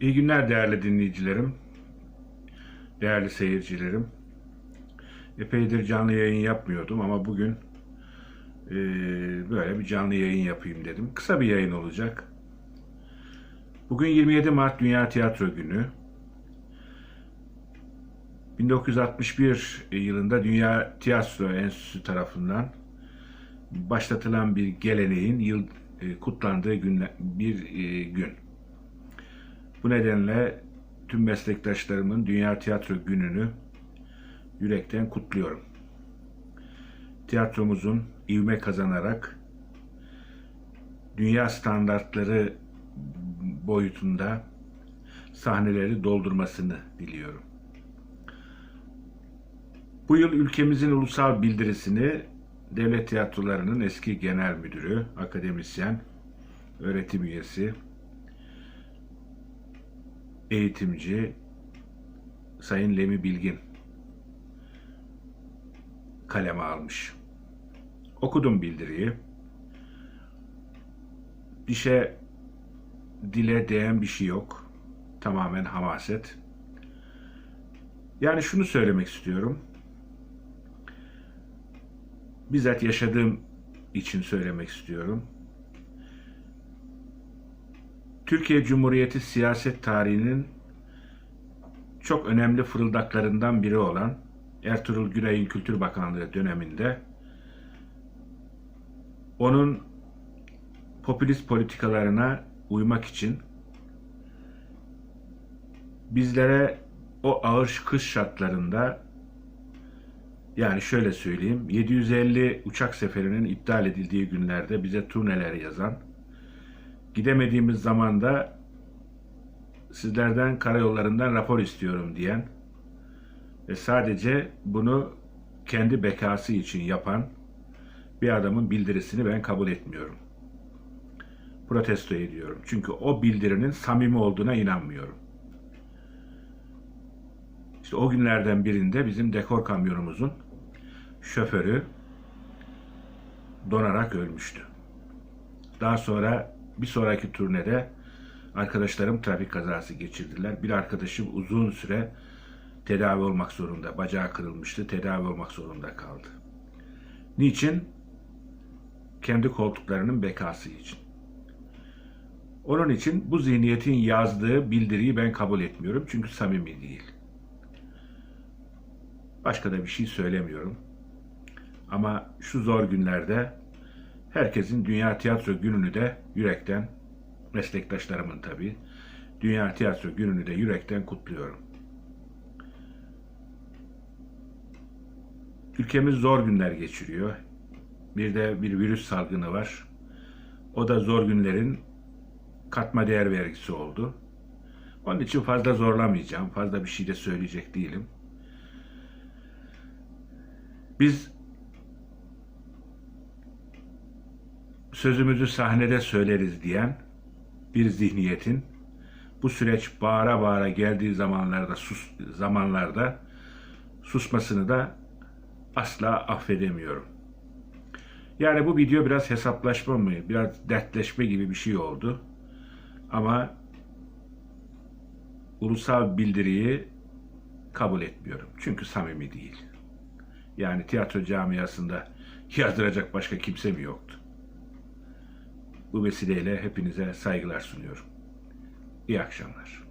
İyi günler değerli dinleyicilerim, değerli seyircilerim. Epeydir canlı yayın yapmıyordum ama bugün eee, böyle bir canlı yayın yapayım dedim. Kısa bir yayın olacak. Bugün 27 Mart Dünya Tiyatro Günü. 1961 yılında Dünya Tiyatro Enstitüsü tarafından başlatılan bir geleneğin yıl e, kutlandığı günle, bir e, gün. Bu nedenle tüm meslektaşlarımın Dünya Tiyatro Günü'nü yürekten kutluyorum. Tiyatromuzun ivme kazanarak dünya standartları boyutunda sahneleri doldurmasını diliyorum. Bu yıl ülkemizin ulusal bildirisini devlet tiyatrolarının eski genel müdürü, akademisyen, öğretim üyesi, eğitimci Sayın Lemi Bilgin kaleme almış. Okudum bildiriyi. Dişe dile değen bir şey yok. Tamamen hamaset. Yani şunu söylemek istiyorum. Bizzat yaşadığım için söylemek istiyorum. Türkiye Cumhuriyeti siyaset tarihinin çok önemli fırıldaklarından biri olan Ertuğrul Güney'in Kültür Bakanlığı döneminde onun popülist politikalarına uymak için bizlere o ağır kış şartlarında yani şöyle söyleyeyim 750 uçak seferinin iptal edildiği günlerde bize turneler yazan gidemediğimiz zaman da sizlerden karayollarından rapor istiyorum diyen ve sadece bunu kendi bekası için yapan bir adamın bildirisini ben kabul etmiyorum. Protesto ediyorum. Çünkü o bildirinin samimi olduğuna inanmıyorum. İşte o günlerden birinde bizim dekor kamyonumuzun şoförü donarak ölmüştü. Daha sonra bir sonraki turnede arkadaşlarım trafik kazası geçirdiler. Bir arkadaşım uzun süre tedavi olmak zorunda, bacağı kırılmıştı, tedavi olmak zorunda kaldı. Niçin? Kendi koltuklarının bekası için. Onun için bu zihniyetin yazdığı bildiriyi ben kabul etmiyorum çünkü samimi değil. Başka da bir şey söylemiyorum. Ama şu zor günlerde herkesin Dünya Tiyatro Günü'nü de yürekten, meslektaşlarımın tabii, Dünya Tiyatro Günü'nü de yürekten kutluyorum. Ülkemiz zor günler geçiriyor. Bir de bir virüs salgını var. O da zor günlerin katma değer vergisi oldu. Onun için fazla zorlamayacağım. Fazla bir şey de söyleyecek değilim. Biz sözümüzü sahnede söyleriz diyen bir zihniyetin bu süreç bağıra bağıra geldiği zamanlarda sus zamanlarda susmasını da asla affedemiyorum. Yani bu video biraz hesaplaşma mı, biraz dertleşme gibi bir şey oldu. Ama ulusal bildiriyi kabul etmiyorum. Çünkü samimi değil. Yani tiyatro camiasında yazdıracak başka kimse mi yoktu? Bu vesileyle hepinize saygılar sunuyorum. İyi akşamlar.